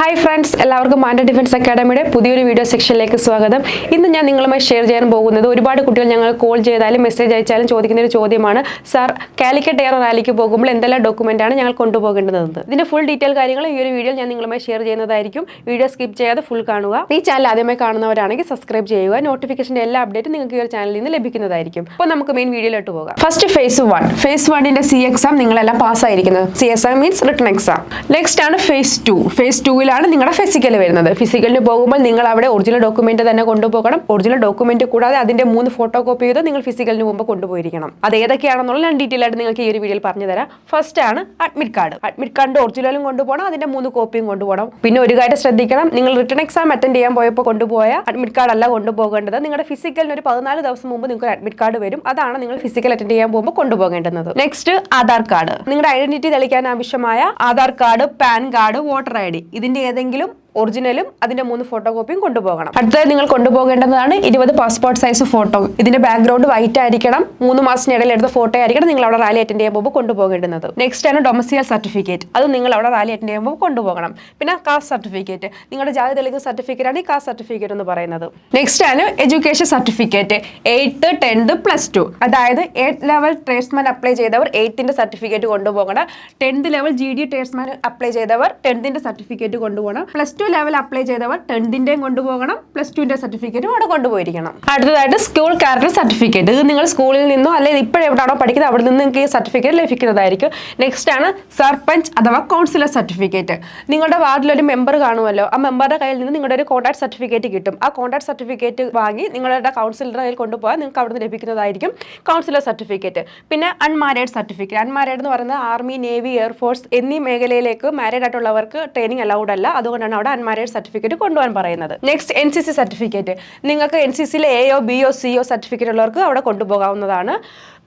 Hi friends എല്ലാവർക്കും മാൻഡ defence അക്കാഡമിയുടെ പുതിയൊരു video സെക്ഷനിലേക്ക് സ്വാഗതം. ഇന്ന് ഞാൻ നിങ്ങളുമായി ഷെയർ ചെയ്യാൻ പോകുന്നത് ഒരുപാട് കുട്ടികൾ ഞങ്ങൾ കോൾ ചെയ്താലും മെസ്സേജ് അയച്ചാലും ചോദിക്കുന്ന ഒരു ചോദ്യമാണ്. സാർ കാലിക്കറ്റ് എയർ റാലിക്ക് പോകുമ്പോൾ എന്തെല്ലാം ഡോക്യുമെന്റ് ആണ് ഞങ്ങൾ കൊണ്ടുപോകേണ്ടതെന്ന്? ഇതിന്റെ ഫുൾ ഡീറ്റെയിൽ കാര്യങ്ങൾ ഈ ഒരു വീഡിയോ ഞാൻ നിങ്ങളുമായി ഷെയർ ചെയ്യുന്നതായിരിക്കും. വീഡിയോ സ്കിപ്പ് ചെയ്യാതെ ഫുൾ കാണുക. ഈ ചാനൽ ആദ്യമായി കാണുന്നവരാണെങ്കിൽ സബ്സ്ക്രൈബ് ചെയ്യുക. നോട്ടിഫിക്കേഷന്റെ എല്ലാ അപ്ഡേറ്റും നിങ്ങൾക്ക് ഈ ഒരു ചാനലിൽ നിന്ന് ലഭിക്കുന്നതായിരിക്കും. അപ്പോൾ നമുക്ക് മെയിൻ വീഡിയോയിലോട്ട് പോകാം. ഫസ്റ്റ് ഫേസ് വൺ ഫേസ് വണ്ണിന്റെ സി എക്സാം നിങ്ങളെല്ലാം പാസ്സായിരിക്കുന്നത് C exam means written exam next ആണ് ഫേസ് ടു ഫേസ് ടൂവിലാണ് നിങ്ങളുടെ ഫിസിക്കൽ വരുന്നത്. ഫിസിക്കലിന് പോകുമ്പോൾ നിങ്ങൾ അവിടെ ഒറിജിനൽ ഡോക്യുമെന്റ് തന്നെ കൊണ്ടുപോകണം. ഒറിജിനൽ ഡോക്യുമെന്റ് കൂടാതെ അതിന്റെ മൂന്ന് ഫോട്ടോ കോപ്പി ചെയ്ത് നിങ്ങൾ ഫിസിക്കലിന് മുമ്പ് കൊണ്ടുപോയിരിക്കണം. അത് ഏതൊക്കെയാണെന്നുള്ള ഞാൻ ഡീറ്റെയിൽ ആയിട്ട് നിങ്ങൾക്ക് ഈ ഒരു വീഡിയോയിൽ പറഞ്ഞു തരാം. ഫസ്റ്റ് ആണ് അഡ്മിറ്റ് കാർഡ് അഡ്മിറ്റ് കാർഡിന്റെ ഒറിജിനലും കൊണ്ടുപോകണം. അതിന്റെ മൂന്ന് കോപ്പിയും കൊണ്ടുപോകണം. പിന്നെ ഒരു കാര്യം ശ്രദ്ധിക്കണം. നിങ്ങൾ റിട്ടേൺ എക്സാം അറ്റൻഡ് ചെയ്യാൻ പോയപ്പോൾ കൊണ്ടുപോയ അഡ്മിറ്റ് കാർഡ് അല്ല കൊണ്ടുപോകേണ്ടത്. നിങ്ങളുടെ ഫിസിക്കലിന് ഒരു പതിനാല് ദിവസം മുമ്പ് നിങ്ങൾക്ക് അഡ്മിറ്റ് കാർഡ് വരും. അതാണ് നിങ്ങൾ ഫിസിക്കൽ അറ്റൻഡ് ചെയ്യാൻ പോകുമ്പോൾ കൊണ്ടുപോകേണ്ടത് നെക്സ്റ്റ് ആധാർ കാർഡ് നിങ്ങളുടെ ഐഡന്റിറ്റി തെളിയിക്കാൻ ആവശ്യമായ Aadhaar card PAN card voter I D ഇതിന്റെ ഏതെങ്കിലും ഒറിജിനലും അതിന്റെ മൂന്ന് ഫോട്ടോ കോപ്പിയും കൊണ്ടുപോകണം. അടുത്തത് നിങ്ങൾ കൊണ്ടുപോകേണ്ടതാണ് ഇരുപത് പാസ്പോർട്ട് സൈസ് ഫോട്ടോ ഇതിന്റെ ബാക്ക്ഗ്രൗണ്ട് വൈറ്റ് ആയിരിക്കണം. മൂന്ന് മാസത്തിനിടയിൽ എടുത്ത ഫോട്ടോ ആയിരിക്കണം നിങ്ങൾ അവിടെ റാലി അറ്റൻഡ് ചെയ്യാൻ പോകുമ്പോൾ കൊണ്ടുപോകേണ്ടുന്നത്. നെക്സ്റ്റ് ആണ് ഡൊമസിയൽ സർട്ടിഫിക്കറ്റ് അത് നിങ്ങൾ അവിടെ റാലി അറ്റൻഡ് ചെയ്യുമ്പോൾ കൊണ്ടുപോകണം. പിന്നെ കാസ്റ്റ് സർട്ടിഫിക്കറ്റ് നിങ്ങളുടെ ജാതി തെളിയിക്കുന്ന സർട്ടിഫിക്കറ്റ് ആണ് ഈ കാസ്റ്റ് സർട്ടിഫിക്കറ്റ് എന്ന് പറയുന്നത്. നെക്സ്റ്റ് ആണ് education certificate eighth tenth plus two അതായത് എയ്ത്ത് ലെവൽ ട്രേഡ്സ്മാൻ അപ്ലൈ ചെയ്തവർ എയ്ത്തിന്റെ സർട്ടിഫിക്കറ്റ് കൊണ്ടുപോകണം. Tenth level G D tradesman apply ചെയ്തവർ ടെൻത്തിന്റെ സർട്ടിഫിക്കറ്റ് കൊണ്ടുപോകണം. പ്ലസ് ടു ലെവൽ അപ്ലൈ ചെയ്തവർ ടെൻത്തിന്റെയും കൊണ്ടുപോകണം പ്ലസ് ടുവിന്റെ സർട്ടിഫിക്കറ്റും അവിടെ കൊണ്ടുപോയിരിക്കണം. അടുത്തതായിട്ട് സ്കൂൾ ക്യാരക്ടർ സർട്ടിഫിക്കറ്റ് ഇത് നിങ്ങൾ സ്കൂളിൽ നിന്നോ അല്ലെങ്കിൽ ഇപ്പോഴെവിടെയാണോ പഠിക്കുന്നത് അവിടെ നിന്ന് നിങ്ങൾക്ക് ഈ സർട്ടിഫിക്കറ്റ് ലഭിക്കുന്നതായിരിക്കും. നെക്സ്റ്റ് ആണ് സർപഞ്ച് അഥവാ കൗൺസിലർ സർട്ടിഫിക്കറ്റ് നിങ്ങളുടെ വാർഡിൽ ഒരു മെമ്പർ കാണുമല്ലോ ആ മെമ്പറുടെ കയ്യിൽ നിന്ന് നിങ്ങളുടെ ഒരു കോൺടാക്ട് സർട്ടിഫിക്കറ്റ് കിട്ടും. ആ കോൺടാക്ട് സർട്ടിഫിക്കറ്റ് വാങ്ങി നിങ്ങളുടെ കൗൺസിലറുടെ കയ്യിൽ കൊണ്ടുപോകാൻ നിങ്ങൾക്ക് അവിടെ നിന്ന് ലഭിക്കുന്നതായിരിക്കും കൗൺസിലർ സർട്ടിഫിക്കറ്റ് പിന്നെ അൺമാരേഡ് സർട്ടിഫിക്കറ്റ് അൺമാരേഡ് എന്ന് പറയുന്നത് ആർമി നേവി എയർഫോഴ്സ് എന്നീ മേഖലയിലേക്ക് മാരീഡ് ആയിട്ടുള്ളവർക്ക് ട്രെയിനിങ് അലൗഡ് അല്ല. അതുകൊണ്ടാണ് അവിടെ അൺമാരീഡ് സർട്ടിഫിക്കറ്റ് കൊണ്ടുപോകാൻ പറയുന്നത്. Next N C C certificate നിങ്ങൾക്ക് എൻ സി സിയിലെ എയോ ബിയോ സിയോ സർട്ടിഫിക്കറ്റ് ഉള്ളവർക്ക് അവിടെ കൊണ്ടുപോകാവുന്നതാണ്.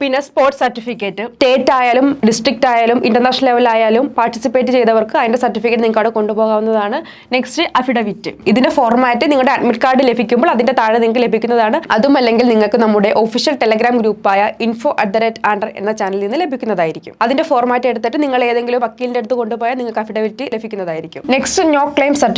പിന്നെ സ്പോർട്സ് സർട്ടിഫിക്കറ്റ് സ്റ്റേറ്റ് ആയാലും ഡിസ്ട്രിക്റ്റ് ആയാലും ഇന്റർനാഷണൽ ലെവലായാലും പാർട്ടിസിപ്പേറ്റ് ചെയ്തവർക്ക് അതിന്റെ സർട്ടിഫിക്കറ്റ് നിങ്ങൾക്ക് അവിടെ കൊണ്ടുപോകാവുന്നതാണ്. നെക്സ്റ്റ് അഫിഡവിറ്റ് ഇതിന്റെ ഫോർമാറ്റ് നിങ്ങളുടെ അഡ്മിറ്റ് കാർഡ് ലഭിക്കുമ്പോൾ അതിന്റെ താഴെ നിങ്ങൾക്ക് ലഭിക്കുന്നതാണ്. അതും അല്ലെങ്കിൽ നിങ്ങൾക്ക് നമ്മുടെ ഒഫീഷ്യൽ ടെലഗ്രാം ഗ്രൂപ്പായ ഇൻഫോ അറ്റ് ദ റേറ്റ് ആൻഡർ എന്ന ചാനലിൽ നിന്ന് ലഭിക്കുന്നതായിരിക്കും. അതിന്റെ ഫോർമാറ്റ് എടുത്തിട്ട് നിങ്ങൾ ഏതെങ്കിലും വക്കീലിന്റെ അടുത്ത് കൊണ്ടുപോയാൽ നിങ്ങൾക്ക് അഫിഡവിറ്റ് ലഭിക്കുന്നതായിരിക്കും. നെക്സ്റ്റ് നോ ക്ലെയിം സർട്ടിഫിക്കറ്റ്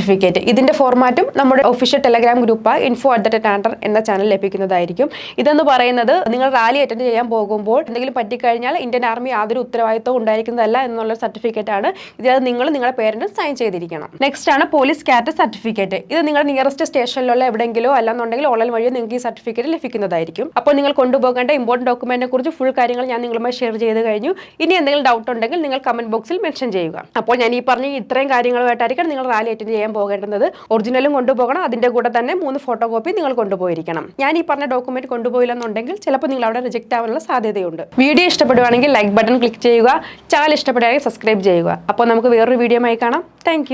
ഇതിന്റെ ഫോർമാറ്റും നമ്മുടെ ഒഫീഷ്യൽ ടെലഗ്രാം ഗ്രൂപ്പായ ഇൻഫോ അറ്റ് ദ ടാൻഡർ എന്ന ചാനൽ ലഭിക്കുന്നതായിരിക്കും. ഇതെന്ന് പറയുന്നത് നിങ്ങൾ റാലി അറ്റൻഡ് ചെയ്യാൻ പോകുമ്പോൾ എന്തെങ്കിലും പറ്റിക്കഴിഞ്ഞാൽ ഇന്ത്യൻ ആർമി യാതൊരു ഉത്തരവാദിത്വം ഉണ്ടായിരിക്കുന്നതല്ല എന്നുള്ള സർട്ടിഫിക്കറ്റ് ആണ്. ഇതിൽ നിങ്ങൾ നിങ്ങളുടെ പേരന്റും സൈൻ ചെയ്തിരിക്കണം. നെക്സ്റ്റ് ആണ് പോലീസ് കാറ്റ് സർട്ടിഫിക്കറ്റ് ഇത് നിങ്ങളുടെ നിയറസ്റ്റ് സ്റ്റേഷനിലുള്ള എവിടെയെങ്കിലോ അല്ലാന്നുണ്ടെങ്കിൽ ഓൺലൈൻ വഴി നിങ്ങൾക്ക് ഈ സർട്ടിഫിക്കറ്റ് ലഭിക്കുന്നതായിരിക്കും. അപ്പോൾ നിങ്ങൾ കൊണ്ടുപോകേണ്ട ഇമ്പോർട്ടന്റ് ഡോക്യുമെന്റിനെ കുറിച്ച് ഫുൾ കാര്യങ്ങൾ ഞാൻ നിങ്ങളുമായി ഷെയർ ചെയ്ത് കഴിഞ്ഞു. ഇനി എന്തെങ്കിലും ഡൗട്ട് ഉണ്ടെങ്കിൽ നിങ്ങൾ കമന്റ് ബോക്സിൽ മെൻഷൻ ചെയ്യുക. അപ്പോൾ ഞാൻ ഈ പറഞ്ഞ ഇത്രയും കാര്യങ്ങളുമായിട്ടായിരിക്കും നിങ്ങൾ റാലി അറ്റൻഡ് ചെയ്യാൻ പോകേണ്ടത് ഒറിജിനലും കൊണ്ടുപോകണം. അതിന്റെ കൂടെ തന്നെ മൂന്ന് ഫോട്ടോ കോപ്പി നിങ്ങൾ കൊണ്ടുപോയിരിക്കണം. ഞാൻ ഈ പറഞ്ഞ ഡോക്യുമെന്റ് കൊണ്ടുപോയില്ലെന്നുണ്ടെങ്കിൽ ചിലപ്പോൾ നിങ്ങൾ അവിടെ റിജക്ട് ആവാനുള്ള സാധ്യതയുണ്ട്. വീഡിയോ ഇഷ്ടപ്പെടുവാണെങ്കിൽ ലൈക്ക് ബട്ടൺ ക്ലിക്ക് ചെയ്യുക. ചാനൽ ഇഷ്ടപ്പെടുകയാണെങ്കിൽ സബ്സ്ക്രൈബ് ചെയ്യുക. അപ്പോൾ നമുക്ക് വേറൊരു വീഡിയോ ആയി കാണാം. താങ്ക്